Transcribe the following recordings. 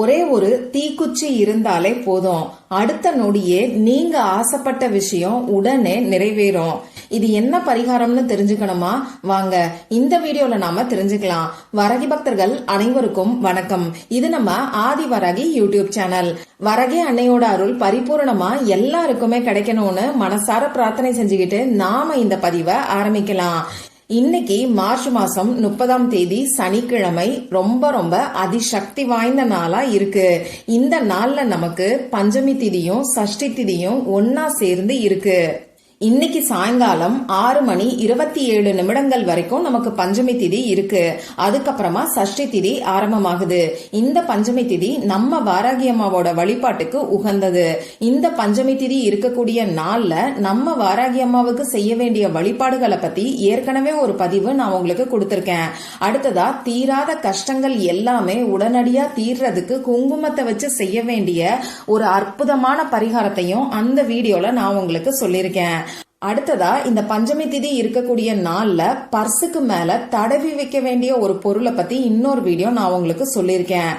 ஒரே ஒரு தீக்குச்சி இருந்தாலே போதும். அடுத்த நொடியே நீங்க ஆசைப்பட்ட விஷயம் உடனே நிறைவேறும். இது என்ன பரிகாரம்னு தெரிஞ்சுக்கணுமா? வாங்க இந்த வீடியோல நாம தெரிஞ்சுக்கலாம். வரகி பக்தர்கள் அனைவருக்கும் வணக்கம். இது நம்ம ஆதி வரகி யூடியூப் சேனல். வரகி அன்னையோட அருள் பரிபூர்ணமா எல்லாருக்குமே கிடைக்கணும்னு மனசார பிரார்த்தனை செஞ்சுக்கிட்டு நாம இந்த பதிவை ஆரம்பிக்கலாம். இன்னைக்கு மார்ச் மாசம் முப்பதாம் தேதி சனிக்கிழமை ரொம்ப ரொம்ப அதிசக்தி வாய்ந்த நாளா இருக்கு. இந்த நாள்ல நமக்கு பஞ்சமி திதியும் சஷ்டி திதியும் ஒன்னா சேர்ந்து இருக்கு. இன்னைக்கு சாயங்காலம் ஆறு மணி இருபத்தி ஏழு நிமிடங்கள் வரைக்கும் நமக்கு பஞ்சமி திதி இருக்கு. அதுக்கப்புறமா சஷ்டி திதி ஆரம்பமாகுது. இந்த பஞ்சமி திதி நம்ம வாராகி அம்மாவோட வழிபாட்டுக்கு உகந்தது. இந்த பஞ்சமி திதி இருக்கக்கூடிய நாள்ல நம்ம வாராகி அம்மாவுக்கு செய்ய வேண்டிய வழிபாடுகளை பத்தி ஏற்கனவே ஒரு பதிவு நான் உங்களுக்கு கொடுத்திருக்கேன். அடுத்ததா தீராத கஷ்டங்கள் எல்லாமே உடனடியா தீர்றதுக்கு குங்குமத்தை வச்சு செய்ய வேண்டிய ஒரு அற்புதமான பரிகாரத்தையும் அந்த வீடியோல நான் உங்களுக்கு சொல்லியிருக்கேன். அடுத்ததா இந்த பஞ்சமி திதி இருக்கக்கூடிய நாள்ல பர்சுக்கு மேல தடவி வைக்க வேண்டிய ஒரு பொருளை பத்தி இன்னொரு வீடியோ நான் உங்களுக்கு சொல்லியிருக்கேன்.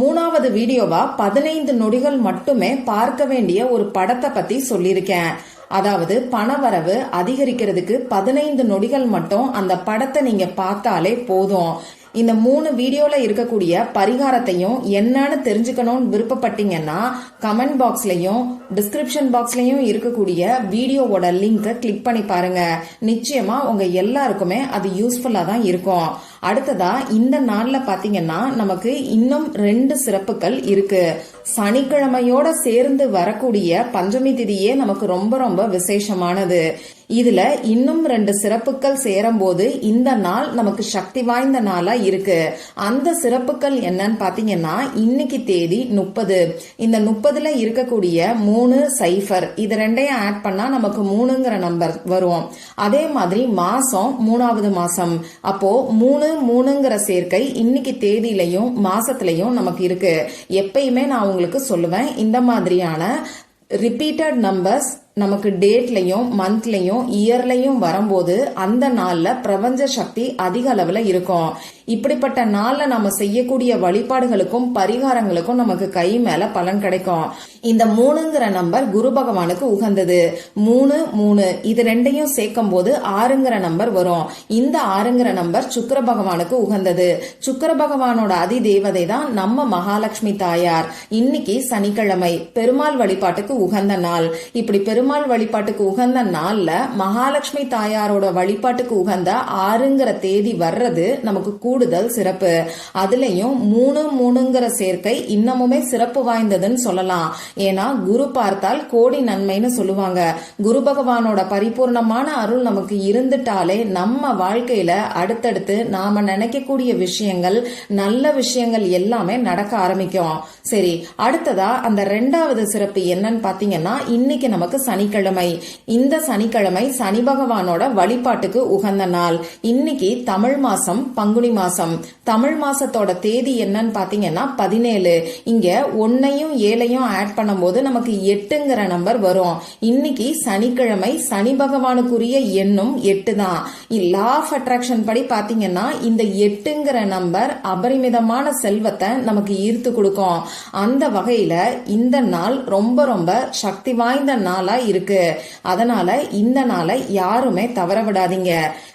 மூணாவது வீடியோவா பதினைந்து நொடிகள் மட்டுமே பார்க்க வேண்டிய ஒரு படத்தை பத்தி சொல்லியிருக்கேன். அதாவது பணவரவு அதிகரிக்கிறதுக்கு பதினைந்து நொடிகள் மட்டும் அந்த படத்தை நீங்க பார்த்தாலே போதும். இந்த மூணு வீடியோல இருக்கக்கூடிய பரிகாரத்தையும் என்னன்னு தெரிஞ்சுக்கணும்னு விருப்பப்பட்டீங்கன்னா கமெண்ட் பாக்ஸ்லயும் டிஸ்கிரிப்ஷன் பாக்ஸ்லயும் இருக்கக்கூடிய வீடியோவோட லிங்கை கிளிக் பண்ணி பாருங்க. நிச்சயமா உங்க எல்லாருக்குமே அது யூஸ்ஃபுல்லா தான் இருக்கும். அடுத்ததா இந்த நாள்ல பாத்தீங்கன்னா நமக்கு இன்னும் ரெண்டு சிறப்புகள் இருக்கு. சனிக்கிழமையோட சேர்ந்து வரக்கூடிய பஞ்சமி திதியே நமக்கு ரொம்ப ரொம்ப விசேஷமானது. இதுல இன்னும் ரெண்டு சிறப்புகள் சேரும்போது இந்த நாள் நமக்கு சக்தி வாய்ந்த நாளா இருக்கு. அந்த சிறப்புகள் என்னன்னு பாத்தீங்கன்னா இன்னைக்கு தேதி முப்பது. இந்த முப்பதுல இருக்கக்கூடிய மூணு சைஃபர் இது ரெண்டையும் ஆட் பண்ணா நமக்கு மூணுங்கிற நம்பர் வரும். அதே மாதிரி மாசம் மூணாவது மாசம். அப்போ மூணு மூணுங்கிற சேர்க்கை இன்னைக்கு தேதியிலையும் மாசத்திலையும் நமக்கு இருக்கு. எப்பயுமே நான் உங்களுக்கு சொல்லுவேன் இந்த மாதிரியான ரிப்பீட்டட் நம்பர்ஸ் நமக்கு டேட்லையும் மந்த்லையும் இயர்லையும் வரும்போது அந்த நாள்ல பிரபஞ்ச சக்தி அதிக அளவுல இருக்கும். இப்படிப்பட்ட நாள்ல நம்ம செய்யக்கூடிய வழிபாடுகளுக்கும் பரிகாரங்களுக்கும் நமக்கு கை மேல பலன் கிடைக்கும். இந்த மூணுங்கிற நம்பர் குரு பகவானுக்கு உகந்தது. மூணு மூணு இது ரெண்டையும் சேர்க்கும் போது ஆறுங்கிற நம்பர் வரும். இந்த ஆறுங்கிற நம்பர் சுக்கர பகவானுக்கு உகந்தது. சுக்கர பகவானோட அதி தேவதை தான் நம்ம மகாலட்சுமி தாயார். இன்னைக்கு சனிக்கிழமை பெருமாள் வழிபாட்டுக்கு உகந்த நாள். இப்படி பெருமாள் பெருமாள் வழிபாட்டுக்கு உகந்த நாள்ல மகாலட்சுமி தாயாரோட வழிபாட்டுக்கு உகந்த ஆறுங்கிற தேதி வர்றது நமக்கு கூடுதல் சிறப்பு. அதுலயும் மூணு மூணுங்கிற சேர்க்கை இன்னமுமே சிறப்பு வாய்ந்ததுன்னு சொல்லலாம். ஏன்னா குரு பார்த்தால் கோடி நன்மைன்னு சொல்லுவாங்க. குரு பகவானோட பரிபூர்ணமான அருள் நமக்கு இருந்துட்டாலே நம்ம வாழ்க்கையில அடுத்தடுத்து நாம நினைக்கக்கூடிய விஷயங்கள் நல்ல விஷயங்கள் எல்லாமே நடக்க ஆரம்பிக்கும். சரி அடுத்ததா அந்த ரெண்டாவது சிறப்பு என்னன்னு பாத்தீங்கன்னா இன்னைக்கு நமக்கு சனிக்கிழமை. இந்த சனிக்கிழமை சனி பகவானோட வழிபாட்டுக்கு உகந்த நாள். இன்னைக்கு தமிழ் மாசம் பங்குனி மாசம். தமிழ் மாசத்தோட தேதி என்னன்னு பாத்தீங்கன்னா பதினேழு. இங்க ஒன்னையும் ஏழையும் ஆட் பண்ணும்போது நமக்கு எட்டுங்கிற நம்பர் வரும். இன்னைக்கு சனிக்கிழமை சனி பகவானுக்குரிய எண்ணும் எட்டு தான் லா ஆஃப் அட்ராக்ஷன் படி பாத்தீங்கன்னா இந்த எட்டுங்கிற நம்பர் அபரிமிதமான செல்வத்தை நமக்கு ஈர்த்து கொடுக்கும். அந்த வகையில இந்த நாள் ரொம்ப ரொம்ப சக்தி வாய்ந்த நாளா இருக்கு. அதனால இந்த நாளை யாருமே தவற விடாதீங்க.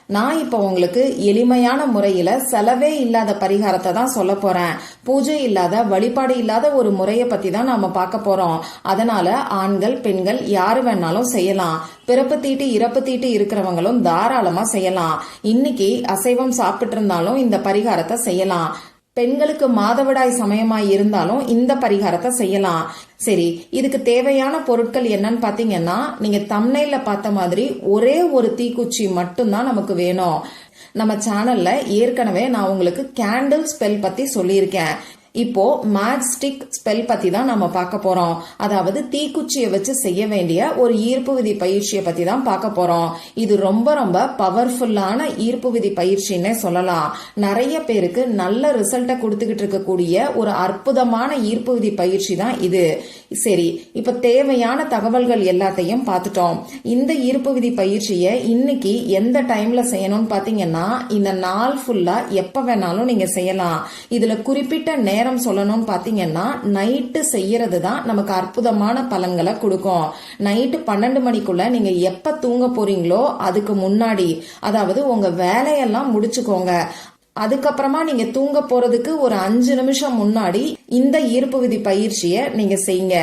நான் இப்போ உங்களுக்கு எளிமையான முறையில செலவே இல்லாத பரிகாரத்தை தான் சொல்ல போறேன். பூஜை இல்லாத வழிபாடு இல்லாத ஒரு முறையை பத்தி தான் நாம பார்க்க போறோம். அதனால ஆண்கள் பெண்கள் யாரு வேணாலும் செய்யலாம். பிறப்பு தீட்டு இறப்பு தீட்டு இருக்கிறவங்களும் தாராளமா செய்யலாம். இன்னைக்கு அசைவம் சாப்பிட்டு இருந்தாலும் இந்த பரிகாரத்தை செய்யலாம். பெண்களுக்கு மாதவிடாய் சமயமாய் இருந்தாலும் இந்த பரிகாரத்தை செய்யலாம். சரி இதுக்கு தேவையான பொருட்கள் என்னன்னு பாத்தீங்கன்னா நீங்க தம்னையில பார்த்த மாதிரி ஒரே ஒரு தீக்குச்சி மட்டும்தான் நமக்கு வேணும். நம்ம சேனல்ல ஏற்கனவே நான் உங்களுக்கு கேண்டில் ஸ்பெல் பத்தி சொல்லியிருக்கேன். இப்போ மேக்ஸ்டிக் ஸ்பெல் பத்தி தான் நம்ம பார்க்க போறோம். அதாவது தீக்குச்சியை வச்சு செய்ய வேண்டிய ஒரு ஈர்ப்பு விதி பயிற்சியை பத்தி தான் பார்க்க போறோம். இது ரொம்ப ரொம்ப பவர்ஃபுல்லான ஈர்ப்பு விதி பயிற்சின்னே சொல்லலாம். நிறைய பேருக்கு நல்ல ரிசல்ட்டை கொடுத்துக்கிட்டு இருக்கக்கூடிய ஒரு அற்புதமான ஈர்ப்பு விதி பயிற்சி தான் இது. சரி இப்ப தேவையான தகவல்கள் எல்லாத்தையும் பார்த்துட்டோம். இந்த ஈர்ப்பு விதி பயிற்சியை இன்னைக்கு எந்த டைம்ல செய்யணும்னு பாத்தீங்கன்னா இந்த நாள் ஃபுல்லா எப்ப வேணாலும் நீங்க செய்யலாம். இதுல குறிப்பிட்ட நேரம் நேரம் சொல்லணும்னு பாத்தீங்கன்னா நைட்டு செய்யறது தான் நமக்கு அற்புதமான பலன்களை கொடுக்கும். நைட்டு பன்னெண்டு மணிக்குள்ள நீங்க எப்ப தூங்க போறீங்களோ அதுக்கு முன்னாடி அதாவது உங்க வேலையெல்லாம் முடிச்சுக்கோங்க. அதுக்கப்புறமா நீங்க தூங்க போறதுக்கு ஒரு அஞ்சு நிமிஷம் முன்னாடி இந்த ஈர்ப்பு விதி பயிற்சியை நீங்க செய்யுங்க.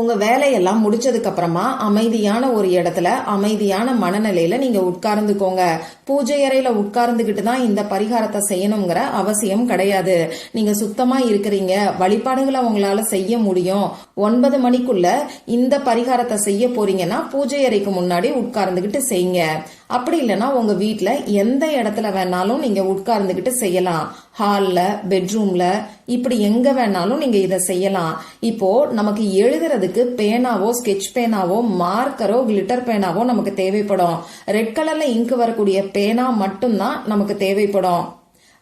உங்க வேலையெல்லாம் முடிச்சதுக்கு அப்புறமா அமைதியான ஒரு இடத்துல அமைதியான மனநிலையில நீங்க உட்கார்ந்துக்கோங்க. பூஜை அறையில உட்கார்ந்துகிட்டு தான் இந்த பரிகாரத்தை செய்யணுங்கிற அவசியம் கிடையாது. நீங்க சுத்தமா இருக்கிறீங்க. வழிபாடுகளை உங்களால செய்ய முடியும். ஒன்பது மணிக்குள்ள இந்த பரிகாரத்தை செய்ய போறீங்கன்னா பூஜை அறைக்கு முன்னாடி உட்கார்ந்துகிட்டு செய்யுங்க. அப்படி இல்லைன்னா உங்க வீட்டில் எந்த இடத்துல வேணாலும் நீங்க உட்கார்ந்துக்கிட்டு செய்யலாம். ஹாலில் பெட்ரூம்ல இப்படி எங்க வேணாலும் நீங்க இதை செய்யலாம். இப்போ நமக்கு எழுதுறதுக்கு பேனாவோ ஸ்கெட்ச் பேனாவோ மார்க்கரோ கிளிட்டர் பேனாவோ நமக்கு தேவைப்படும். ரெட் கலர்ல இங்கு வரக்கூடிய பேனா மட்டும்தான் நமக்கு தேவைப்படும்.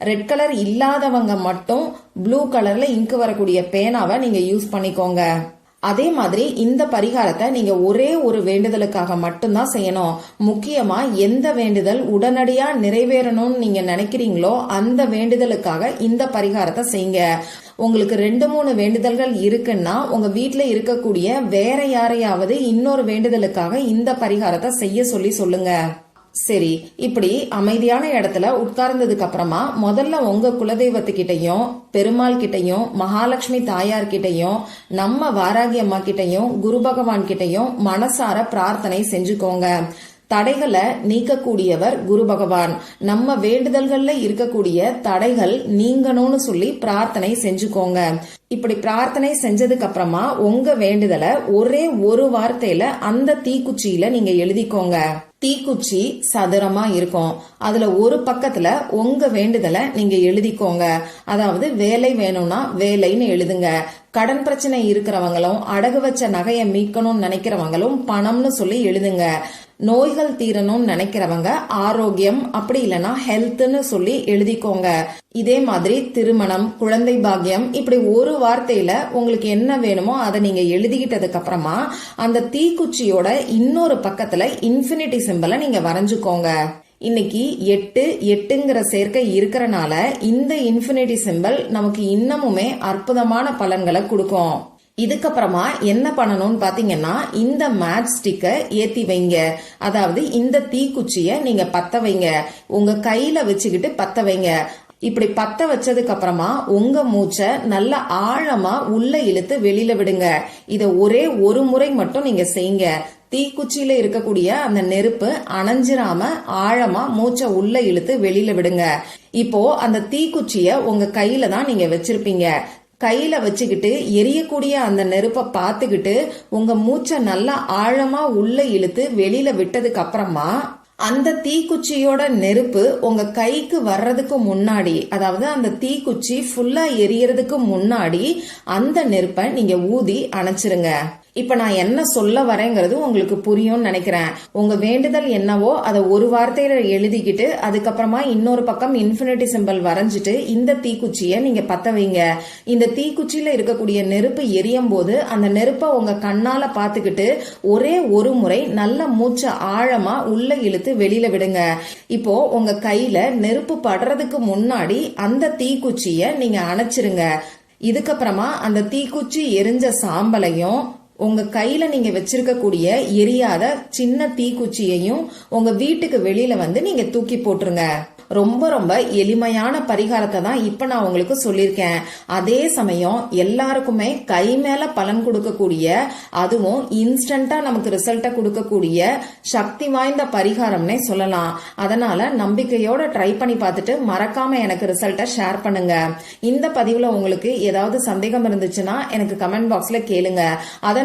ரெட் கலர் இல்லாதவங்க மட்டும் ப்ளூ கலர்ல இங்கு வரக்கூடிய பேனாவை நீங்க யூஸ் பண்ணிக்கோங்க. அதே மாதிரி இந்த பரிகாரத்தை நீங்க ஒரே ஒரு வேண்டுதலுக்காக மட்டும்தான் செய்யணும். முக்கியமா எந்த வேண்டுதல் உடனடியா நிறைவேறணும்னு நீங்க நினைக்கிறீங்களோ அந்த வேண்டுதலுக்காக இந்த பரிகாரத்தை செய்யுங்க. உங்களுக்கு ரெண்டு மூணு வேண்டுதல்கள் இருக்குன்னா உங்க வீட்டில் இருக்கக்கூடிய வேற யாரையாவது இன்னொரு வேண்டுதலுக்காக இந்த பரிகாரத்தை செய்ய சொல்லி சொல்லுங்க. சரி இப்படி அமைதியான இடத்துல உட்கார்ந்ததுக்கு அப்புறமா முதல்ல உங்க குலதெய்வத்துக்கிட்டையும் பெருமாள் கிட்டையும் மகாலட்சுமி தாயார் கிட்டையும் நம்ம வாராகி அம்மா கிட்டையும் குரு பகவான் கிட்டையும் மனசார பிரார்த்தனை செஞ்சுக்கோங்க. தடைகளை நீக்கக்கூடியவர் குரு பகவான். நம்ம வேண்டுதல்கள்ல இருக்கக்கூடிய தடைகள் நீங்கணும்னு சொல்லி பிரார்த்தனை செஞ்சுக்கோங்க. இப்படி பிரார்த்தனை செஞ்சதுக்கு அப்புறமா உங்க வேண்டுதலை ஒரே ஒரு வார்த்தையில அந்த தீக்குச்சியில நீங்க எழுதிக்கோங்க. தீக்குச்சி சதுரமா இருக்கும். அதுல ஒரு பக்கத்துல உங்க வேண்டுதலை நீங்க எழுதிக்கோங்க. அதாவது வேலை வேணும்னா வேலைன்னு எழுதுங்க. கடன் பிரச்சனை இருக்கிறவங்களும் அடகு வச்ச நகையை மீட்கணும்னு நினைக்கிறவங்களும் பணம்னு சொல்லி எழுதுங்க. நோய்கள் தீரணும்னு நினைக்கிறவங்க ஆரோக்கியம் அப்படி இல்லைன்னா ஹெல்த்னு சொல்லி எழுதிக்கோங்க. இதே மாதிரி திருமணம் குழந்தை பாக்கியம் இப்படி ஒரு வார்த்தையில உங்களுக்கு என்ன வேணுமோ அதை நீங்க எழுதிக்கிட்டதுக்கு அப்புறமா அந்த தீக்குச்சியோட இன்னொரு பக்கத்துல இன்ஃபினிட்டி சிம்பிளை நீங்க வரைஞ்சுக்கோங்க. இன்னைக்கு எட்டு எட்டுங்கிற சேர்க்கை இருக்கிறனால இந்த இன்ஃபினிட்டி சிம்பிள் நமக்கு இன்னமுமே அற்புதமான பலன்களை கொடுக்கும். இதுக்கப்புறமா என்ன பண்ணணும்னு பாத்தீங்கன்னா இந்த மேட் ஸ்டிக்கை ஏத்தி வைங்க. அதாவது இந்த தீக்குச்சிய நீங்க பத்த வைங்க. உங்க கையில வச்சுக்கிட்டு பத்த வைங்க. இப்படி பத்த வச்சதுக்கு அப்புறமா உங்க மூச்சை நல்ல ஆழமா உள்ள இழுத்து வெளியில விடுங்க. இத ஒரே ஒரு முறை மட்டும் நீங்க செய்யுங்க. தீக்குச்சியில இருக்கக்கூடிய அந்த நெருப்பு அணைஞ்சிராம ஆழமா மூச்சை உள்ள இழுத்து வெளியில விடுங்க. இப்போ அந்த தீக்குச்சிய உங்க கையில தான் நீங்க வச்சிருப்பீங்க. கையில வச்சுக்கிட்டு எரியக்கூடிய அந்த நெருப்பை பார்த்துக்கிட்டு உங்க மூச்சை நல்லா ஆழமா உள்ள இழுத்து வெளியில விட்டதுக்கு அப்புறமா அந்த தீக்குச்சியோட நெருப்பு உங்க கைக்கு வர்றதுக்கு முன்னாடி அதாவது அந்த தீக்குச்சி ஃபுல்லா எரியறதுக்கு முன்னாடி அந்த நெருப்பை நீங்க ஊதி அணைச்சிருங்க. இப்ப நான் என்ன சொல்ல வரேங்கிறது உங்களுக்கு புரியும்னு நினைக்கிறேன். உங்க வேண்டுதல் என்னவோ அதை ஒரு வார்த்தையில எழுதிக்கிட்டு அதுக்கப்புறமா இன்னொரு பக்கம் இன்ஃபினிட்டி சிம்பல் வரைஞ்சிட்டு இந்த தீக்குச்சியை நீங்க பத்த வைங்க. இந்த தீக்குச்சியில இருக்கக்கூடிய நெருப்பு எரியும் போது அந்த நெருப்பை உங்க கண்ணால பாத்துக்கிட்டு ஒரே ஒரு முறை நல்ல மூச்சை ஆழமா உள்ள இழுத்து வெளியில விடுங்க. இப்போ உங்க கையில நெருப்பு படுறதுக்கு முன்னாடி அந்த தீக்குச்சிய நீங்க அணைச்சிருங்க. இதுக்கப்புறமா அந்த தீக்குச்சி எரிஞ்ச சாம்பலையும் உங்க கையில நீங்க வச்சிருக்கக்கூடிய எரியாத சின்ன தீக்குச்சியையும் உங்க வீட்டுக்கு வெளியில வந்து நீங்க தூக்கி போட்டுருங்க. ரொம்ப ரொம்ப எளிமையான பரிகாரத்தை தான் இப்ப நான் உங்களுக்கு சொல்லியிருக்கேன். அதே சமயம் எல்லாருக்குமே கை மேல பலன் கொடுக்கக்கூடிய அதுவும் இன்ஸ்டண்டா நமக்கு ரிசல்ட்டை கொடுக்கக்கூடிய சக்தி வாய்ந்த பரிகாரம்னே சொல்லலாம். அதனால நம்பிக்கையோட ட்ரை பண்ணி பார்த்துட்டு மறக்காம எனக்கு ரிசல்ட்டை ஷேர் பண்ணுங்க. இந்த பதிவுல உங்களுக்கு ஏதாவது சந்தேகம் இருந்துச்சுன்னா எனக்கு கமெண்ட் பாக்ஸ்ல கேளுங்க. அதை